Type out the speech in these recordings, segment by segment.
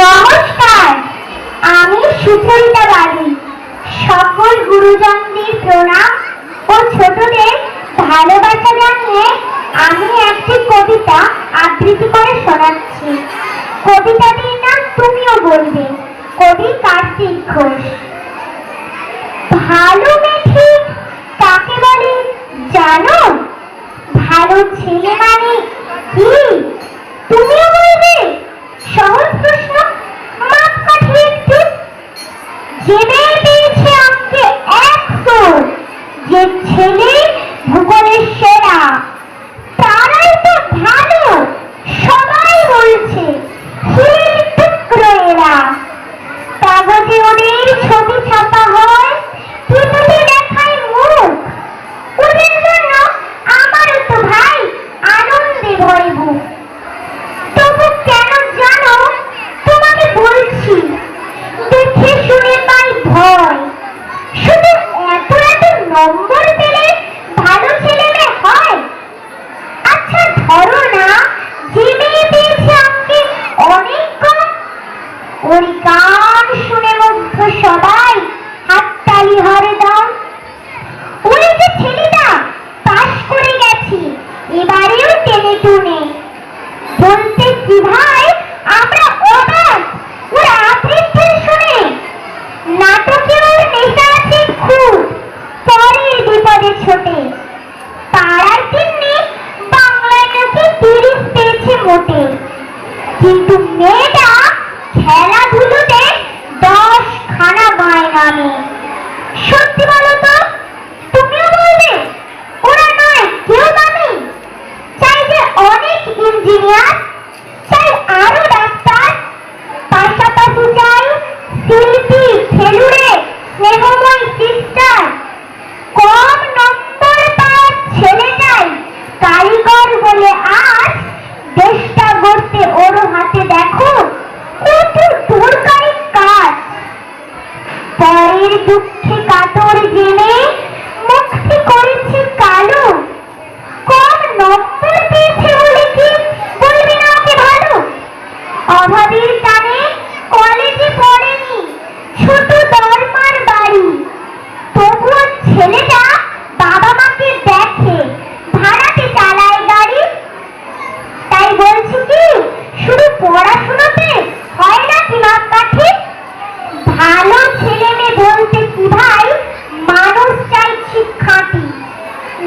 নমস্কার, আমি সুচরিতা বাড়ি সকল গুরুজনদের প্রণাম ও ছোটদের ভালোবাসা জানিয়ে আমি একটি কবিতা আবৃত্তি করে শোনাচ্ছি। কবিতাটির নাম তুমিও বলবে, কবি কার্তিক ঘোষ। ভালো মেয়ে কাকে বলে জানো? ভালো ছেলে মানে কি? তুমিও Jimmy! বটে। কিন্তু মেয়েটা খেলাধুলোতে দশ খানা বায় নামে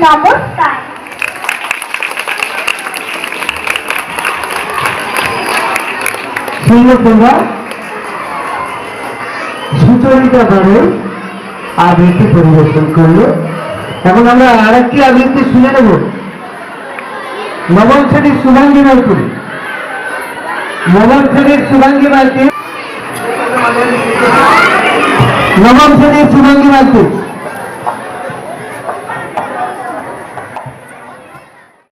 নমস্কার সুচরিতা বাড়ির আবৃত্তি পরিবেশন করল। এখন আমরা আর একটি আবৃত্তি শুনে নেব। নবম শ্রেণির শুভাঙ্গী মাইকুল নবম শ্রেণির শুভাঙ্গী মাইকুল নবম শ্রেণির শুভাঙ্গী মাইকুল